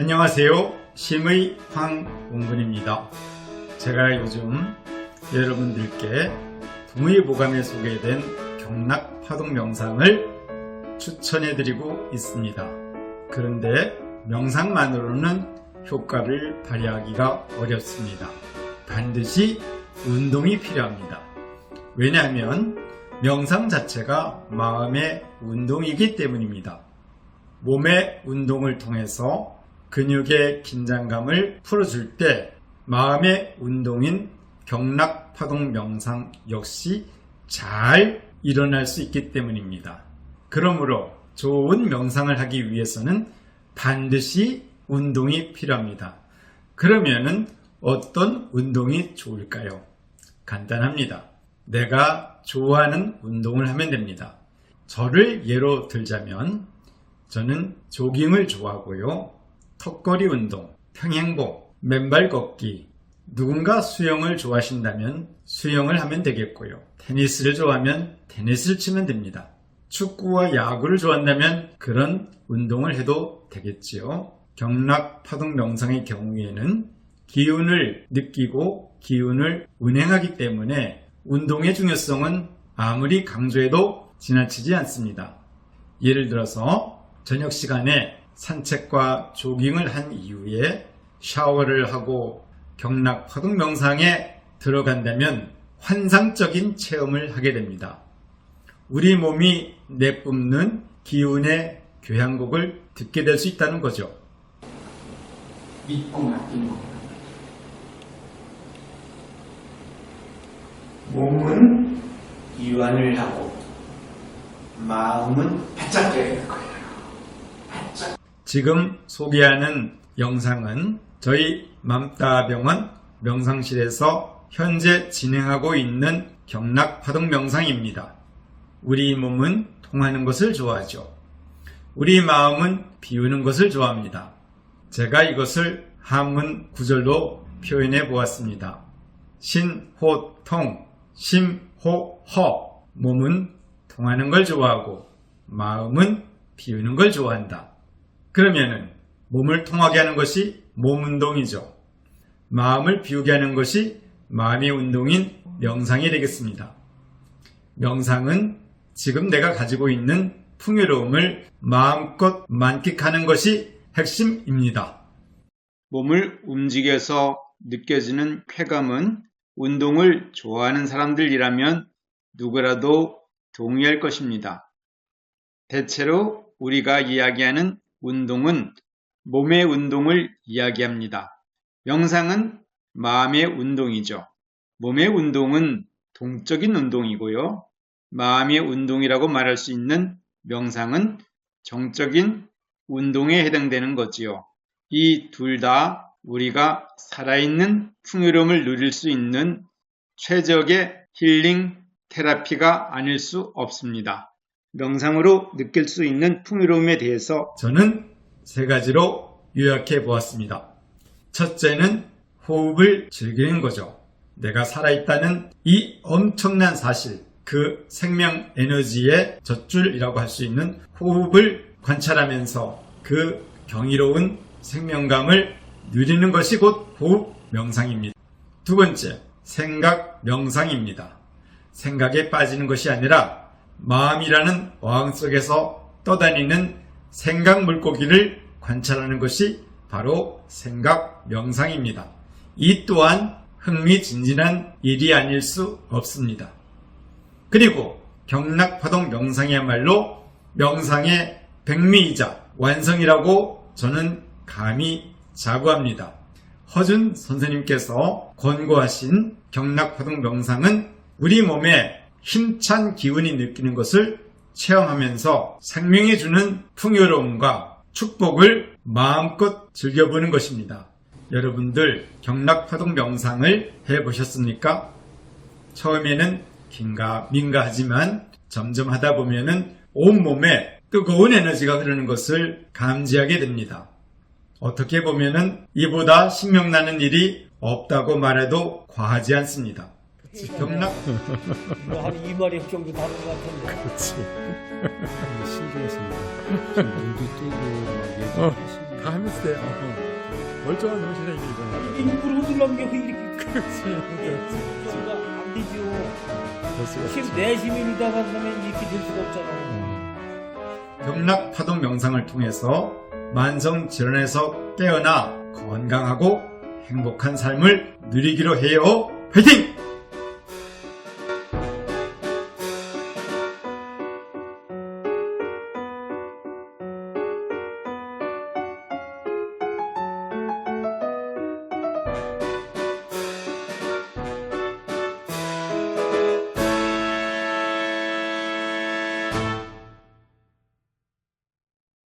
안녕하세요. 심의 황홍근입니다. 제가 요즘 여러분들께 동의보감에 소개된 경락 파동 명상을 추천해 드리고 있습니다. 그런데 명상만으로는 효과를 발휘하기가 어렵습니다. 반드시 운동이 필요합니다. 왜냐하면 명상 자체가 마음의 운동이기 때문입니다. 몸의 운동을 통해서 근육의 긴장감을 풀어줄 때 마음의 운동인 경락 파동 명상 역시 잘 일어날 수 있기 때문입니다. 그러므로 좋은 명상을 하기 위해서는 반드시 운동이 필요합니다. 그러면은 어떤 운동이 좋을까요? 간단합니다. 내가 좋아하는 운동을 하면 됩니다. 저를 예로 들자면 저는 조깅을 좋아하고요. 턱걸이 운동, 평행봉, 맨발 걷기, 누군가 수영을 좋아하신다면 수영을 하면 되겠고요. 테니스를 좋아하면 테니스를 치면 됩니다. 축구와 야구를 좋아한다면 그런 운동을 해도 되겠지요. 경락 파동 명상의 경우에는 기운을 느끼고 기운을 운행하기 때문에 운동의 중요성은 아무리 강조해도 지나치지 않습니다. 예를 들어서 저녁 시간에 산책과 조깅을 한 이후에 샤워를 하고 경락 파동 명상에 들어간다면 환상적인 체험을 하게 됩니다. 우리 몸이 내뿜는 기운의 교향곡을 듣게 될 수 있다는 거죠. 믿고 맡기는 겁니다. 몸은 이완을 하고 마음은 바짝 될 거예요. 지금 소개하는 영상은 저희 맘따병원 명상실에서 현재 진행하고 있는 경락 파동 명상입니다. 우리 몸은 통하는 것을 좋아하죠. 우리 마음은 비우는 것을 좋아합니다. 제가 이것을 한문 구절로 표현해 보았습니다. 신호통, 심호허. 몸은 통하는 걸 좋아하고 마음은 비우는 걸 좋아한다. 그러면은 몸을 통하게 하는 것이 몸 운동이죠. 마음을 비우게 하는 것이 마음의 운동인 명상이 되겠습니다. 명상은 지금 내가 가지고 있는 풍요로움을 마음껏 만끽하는 것이 핵심입니다. 몸을 움직여서 느껴지는 쾌감은 운동을 좋아하는 사람들이라면 누구라도 동의할 것입니다. 대체로 우리가 이야기하는 운동은 몸의 운동을 이야기합니다. 명상은 마음의 운동이죠. 몸의 운동은 동적인 운동이고요. 마음의 운동이라고 말할 수 있는 명상은 정적인 운동에 해당되는 거지요. 이 둘 다 우리가 살아있는 풍요로움을 누릴 수 있는 최적의 힐링 테라피가 아닐 수 없습니다. 명상으로 느낄 수 있는 풍요로움에 대해서 저는 세 가지로 요약해 보았습니다. 첫째는 호흡을 즐기는 거죠. 내가 살아있다는 이 엄청난 사실, 그 생명 에너지의 젖줄이라고 할 수 있는 호흡을 관찰하면서 그 경이로운 생명감을 누리는 것이 곧 호흡 명상입니다. 두 번째, 생각 명상입니다. 생각에 빠지는 것이 아니라 마음이라는 어항 속에서 떠다니는 생각 물고기를 관찰하는 것이 바로 생각 명상입니다. 이 또한 흥미진진한 일이 아닐 수 없습니다. 그리고 경락파동 명상이야말로 명상의 백미이자 완성이라고 저는 감히 자부합니다. 허준 선생님께서 권고하신 경락파동 명상은 우리 몸에 힘찬 기운이 느끼는 것을 체험하면서 생명이 주는 풍요로움과 축복을 마음껏 즐겨보는 것입니다. 여러분들 경락파동 명상을 해보셨습니까? 처음에는 긴가 민가 하지만 점점 하다 보면은 온몸에 뜨거운 에너지가 흐르는 것을 감지하게 됩니다. 어떻게 보면은 이보다 신명나는 일이 없다고 말해도 과하지 않습니다. 경락 뭐한 2마리 정도 다른 것 같은데. 그렇지. 신기했습니다. 지금 눈도 뜨고 막 얘기하시고 다 하면서 돼요. 멀쩡한 정신에 이게 이거예요. 일부러 흔들려면 게 이렇게 그렇지. 안 되죠. 될 수가 힘 없지. 내쉬면이다가 하면 이렇게 될 수가 없잖아. 음. 경락 파도 명상을 통해서 만성 질환에서 깨어나 건강하고 행복한 삶을 누리기로 해요. 화이팅!